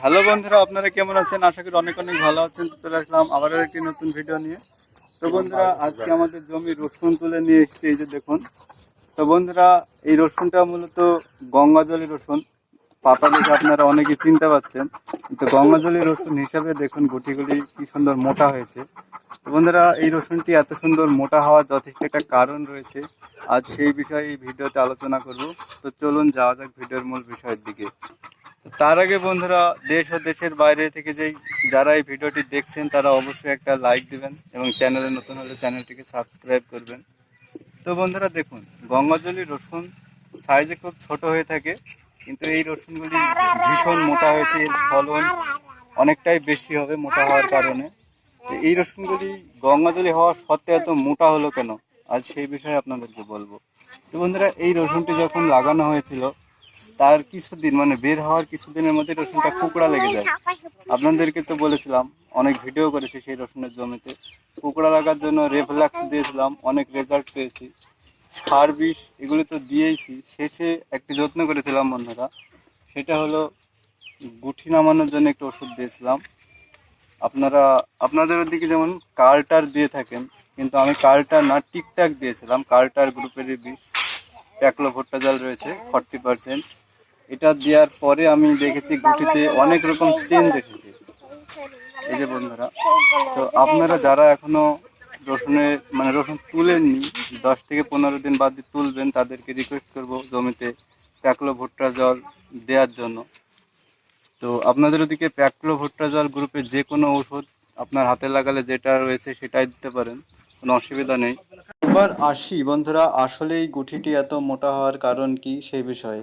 Hello বন্ধুরা, আপনারা কেমন আছেন? আশা করি অনেক অনেক ভালো আছেন। তো চলে আসলাম আবারও একটি নতুন ভিডিও নিয়ে। তো বন্ধুরা, আজকে আমাদের জমি রসুন তুলে নিয়ে এসেছি, এই যে দেখুন। তো বন্ধুরা, এই রসুনটা মূলত গঙ্গাজলি রসুন। পাতা দেখে আপনারা অনেকেই চিনতে পারছেন তো গঙ্গাজলি রসুন হিসাবে দেখুন, গুটিগুলি কি সুন্দর মোটা হয়েছে। তো বন্ধুরা, এই রসুনটি এত সুন্দর মোটা হওয়ার যথেষ্ট একটা কারণ রয়েছে। আজ সেই বিষয়ে এই ভিডিওতে আলোচনা করব। তো চলুন, যাওয়া যাক ভিডিওর মূল বিষয়ের দিকে। তার আগে বন্ধুরা, দেশ ও দেশের বাইরে থেকে যেই যারা এই ভিডিওটি দেখছেন, তারা অবশ্যই একটা লাইক দিবেন এবং চ্যানেলে নতুন হলে চ্যানেলটিকে সাবস্ক্রাইব করবেন। তো বন্ধুরা, দেখুন, গঙ্গাজলি রসুন সাইজে খুব ছোট হয়ে থাকে, কিন্তু এই রসুনগুলি ভীষণ মোটা হয়েছে, এর ফলন অনেকটাই বেশি হবে মোটা হওয়ার কারণে। তো এই রসুনগুলি গঙ্গাজলি হওয়া সত্ত্বেও এত মোটা হলো কেন? আজ সেই বিষয়ে আপনাদেরকে বলব। তো বন্ধুরা, এই রসুনটি যখন লাগানো হয়েছিল তার কিছুদিন মানে বের হওয়ার কিছুদিনের মধ্যে রসুনটা কুকড়া লেগে যায়। আপনাদেরকে তো বলেছিলাম, অনেক ভিডিও করেছি সেই রসুনের জমিতে। কুকড়া লাগার জন্য রেফ্লাক্স দিয়েছিলাম, অনেক রেজাল্ট পেয়েছি। সার বিষ এগুলো তো দিয়েইছি, শেষে একটি যত্ন করেছিলাম বন্ধুরা। সেটা হলো গুঠি নামানোর জন্য একটু ওষুধ দিয়েছিলাম। আপনারা, আপনাদের ওদিকে যেমন কার্টার দিয়ে থাকেন, কিন্তু আমি কার্টার না, টিকটাক দিয়েছিলাম কার্টার গ্রুপের বিষ। প্যাকলো ভুট্টা জল রয়েছে ফর্টি পার্সেন্ট এটা দেওয়ার পরে আমি দেখেছি গুটিতে অনেক রকম চেঞ্জ এসেছে এই যে বন্ধুরা, তো আপনারা যারা এখনও রসুনের মানে রসুন তুলেননি, দশ থেকে পনেরো দিন বাদ দিয়ে তুলবেন, তাদেরকে রিকোয়েস্ট করব জমিতে প্যাকলো ভুট্টা জল দেওয়ার জন্য। তো আপনাদের ওদিকে প্যাকলো ভুট্টা জল গ্রুপের যে কোনো ওষুধ আপনার হাতে লাগালে যেটা রয়েছে সেটাই দিতে পারেন, কোনো অসুবিধা নেই। এবার আসি। বন্ধুরা আসলে এই গুঠিটি এত মোটা হওয়ার কারণ কি সেই বিষয়ে?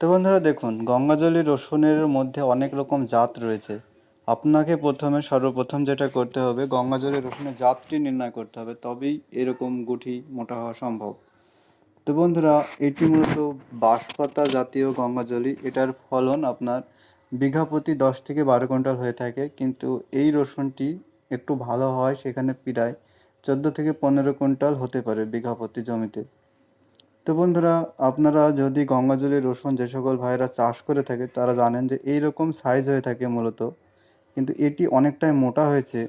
তো বন্ধুরা, দেখুন, গঙ্গাজলি রসুনের মধ্যে অনেক রকম জাত রয়েছে। আপনাকে প্রথমে সর্বপ্রথম যেটা করতে হবে, গঙ্গাজলি রসুনের জাতটি নির্ণয় করতে হবে, তবেই এরকম গুঠি মোটা হওয়া সম্ভব। তো বন্ধুরা, এটি মূলত বাঁশপাতা জাতীয় গঙ্গাজলি। এটার ফলন আপনার বিঘা প্রতি দশ থেকে বারো কুইন্টাল হয়ে থাকে, কিন্তু এই রসুনটি একটু ভালো হয় সেখানে প্রায় চোদ্দ থেকে পনেরো কুইন্টাল হতে পারে বিঘা প্রতি জমিতে। তো বন্ধুরা, আপনারা যদি গঙ্গাজলি রসুন যে সকল ভাইরা চাষ করে থাকে, তারা জানেন যে এই রকম সাইজ হয়ে থাকে মূলত। কিন্তু এটি অনেকটাই মোটা হয়েছে।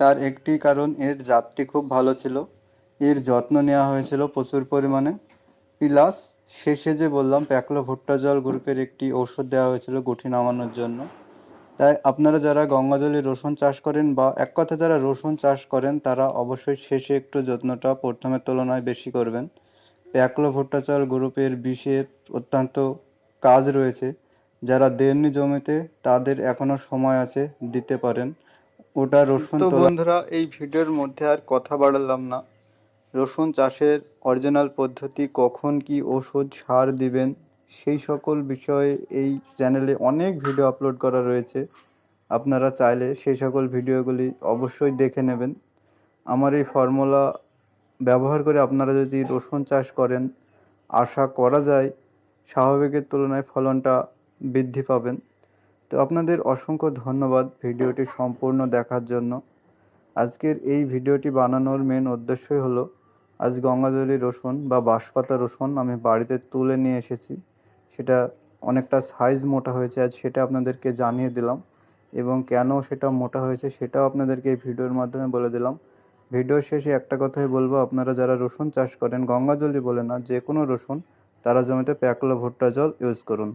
তার একটি কারণ, এর জাতটি খুব ভালো ছিল। এর যত্ন নেওয়া হয়েছিল প্রচুর পরিমাণে। প্লাস শেষে যে বললাম, প্যাকলো ভুট্টা জল গ্রুপের একটি ওষুধ দেওয়া হয়েছিল গুঠি নামানোর জন্য। তাই আপনারা যারা গঙ্গাজলি রসুন চাষ করেন বা এক কথা যারা রসুন চাষ করেন তারা অবশ্যই শেষে একটু যত্নটা প্রথমের তুলনায় বেশি করবেন। প্যাকলো ভুট্টা চাল গ্রুপের বিষের অত্যন্ত কাজ রয়েছে। যারা দেননি জমিতে তাদের এখনও সময় আছে দিতে পারেন। ওটা রসুন তো বন্ধুরা এই ভিডিওর মধ্যে আর কথা বাড়ালাম না। রসুন চাষের অরিজিনাল পদ্ধতি কখন কি ওষুধ সার দিবেন সেই সকল বিষয়ে এই চ্যানেলে অনেক ভিডিও আপলোড করা রয়েছে। আপনারা চাইলে সেই সকল ভিডিওগুলি অবশ্যই দেখে নেবেন। আমার এই ফর্মুলা ব্যবহার করে আপনারা যদি রসুন চাষ করেন, আশা করা যায় স্বাভাবিকের তুলনায় ফলনটা বৃদ্ধি পাবেন। তো আপনাদের অসংখ্য ধন্যবাদ ভিডিওটি সম্পূর্ণ দেখার জন্য। আজকের এই ভিডিওটি বানানোর মেন উদ্দেশ্যই হলো, আজ গঙ্গাজলি রসুন বা বাঁশপাতা রসুন আমি বাড়িতে তুলে নিয়ে এসেছি। সেটা অনেকটা সাইজ মোটা হয়েছে, আজ সেটা আপনাদেরকে জানিয়ে দিলাম। এবং কেন সেটা মোটা হয়েছে সেটাও আপনাদেরকে এই ভিডিওর মাধ্যমে বলে দিলাম। ভিডিওর শেষে একটা কথাই বলব, আপনারা যারা রসুন চাষ করেন গঙ্গা জলই বলে না, যে কোনো রসুন, তারা জমিতে প্যাকলো ভুট্টা জল ইউজ করুন।